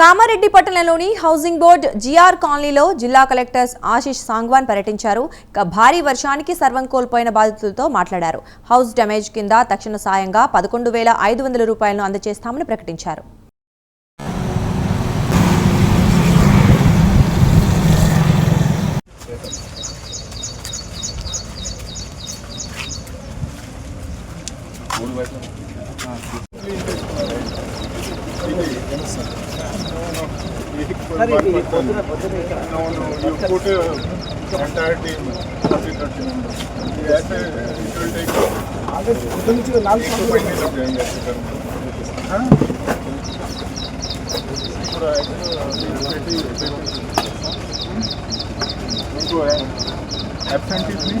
కామారెడ్డి పట్టణంలోని housing board GR కాలనీలో జిల్లా కలెక్టర్ ఆశిష్ సాంగ్వాన్ పర్యటించారు. ఇక భారీ వర్షానికి సర్వం కోల్పోయిన బాధితులతో మాట్లాడారు. హౌస్ డ్యామేజ్ కింద తక్షణ సాయంగా పదకొండు వేల ఐదు వందల రూపాయలను అందజేస్తామని ప్రకటించారు. person. No, no. You put Sorry, one person. No, no. You put uh, entire team. 40, 30 members. ऐसे it will take. अगर उधर नीचे लाल साल में नहीं लग जाएँगे ऐसे करने हाँ पूरा एक पेटी पेटी उनको है एब्सेंटी नहीं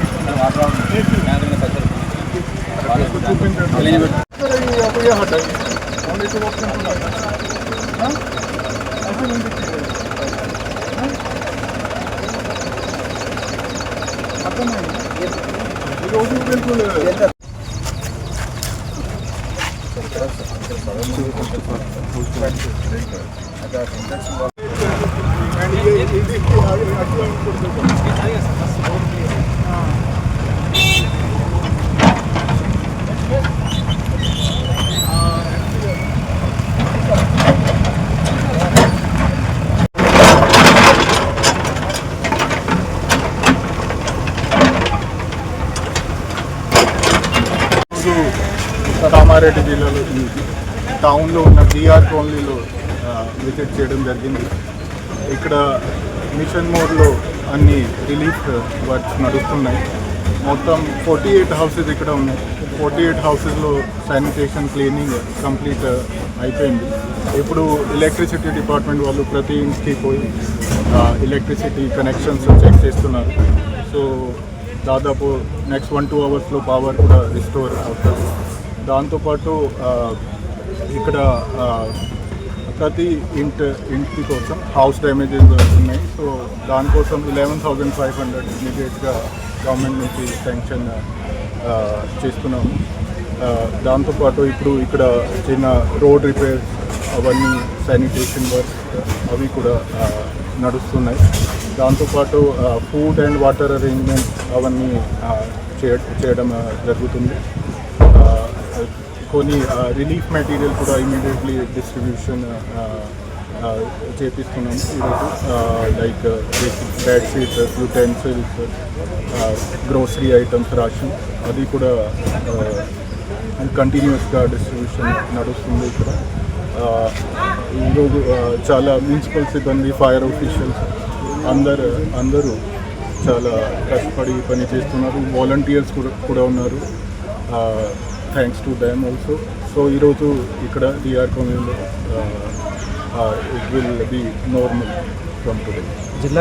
హనుమాన్ దగ్గర మొత్తం అది షూట్ కామారెడ్డి జిల్లాలో టౌన్లో ఉన్న బీఆర్ కాలనీలో విజిట్ చేయడం జరిగింది. ఇక్కడ మిషన్ మోడ్లో అన్ని రిలీఫ్ వర్క్స్ నడుస్తున్నాయి. మొత్తం ఫార్టీ ఎయిట్ హౌసెస్ ఇక్కడ ఉన్నాయి. ఫార్టీ ఎయిట్ హౌసెస్లో శానిటేషన్ క్లీనింగ్ కంప్లీట్ అయిపోయింది. ఇప్పుడు ఎలక్ట్రిసిటీ డిపార్ట్మెంట్ వాళ్ళు ప్రతి ఇంటికి పోయి ఎలక్ట్రిసిటీ కనెక్షన్స్ చెక్ చేస్తున్నారు. సో దాదాపు నెక్స్ట్ వన్ టూ అవర్స్లో పవర్ కూడా రిస్టోర్ అవుతుంది. దాంతోపాటు ఇక్కడ ప్రతి ఇంటి ఇంటి కోసం హౌస్ డ్యామేజెస్ ఉన్నాయి సో దానికోసం ఇలెవెన్ థౌజండ్ ఫైవ్ హండ్రెడ్ ఇమీడియట్గా గవర్నమెంట్ నుంచి శాంక్షన్ చేస్తున్నాము. దాంతోపాటు ఇప్పుడు ఇక్కడ చిన్న రోడ్ రిపేర్స్ అవన్నీ శానిటేషన్ వర్క్ అవి కూడా నడుస్తున్నాయి. దాంతోపాటు ఫుడ్ అండ్ వాటర్ అరేంజ్మెంట్ అవన్నీ చేయ- చేయడం జరుగుతుంది. కొన్ని రిలీఫ్ మెటీరియల్ కూడా ఇమీడియట్లీ డిస్ట్రిబ్యూషన్ చేపిస్తున్నాం ఈరోజు. Like bed sheets utensils grocery items ration అది కూడా కంటిన్యూస్గా డిస్ట్రిబ్యూషన్ నడుస్తుంది ఇక్కడ. ఈరోజు చాలా మున్సిపల్ సిబ్బంది ఫైర్ ఆఫీషియల్స్ అందరు అందరూ చాలా కష్టపడి పని చేస్తున్నారు వాలంటీర్స్ కూడా కూడా ఉన్నారు. Thanks to them also so ఈరోజు ఇక్కడ డిఆర్ కాలనీలో it will be normal from today జిల్లా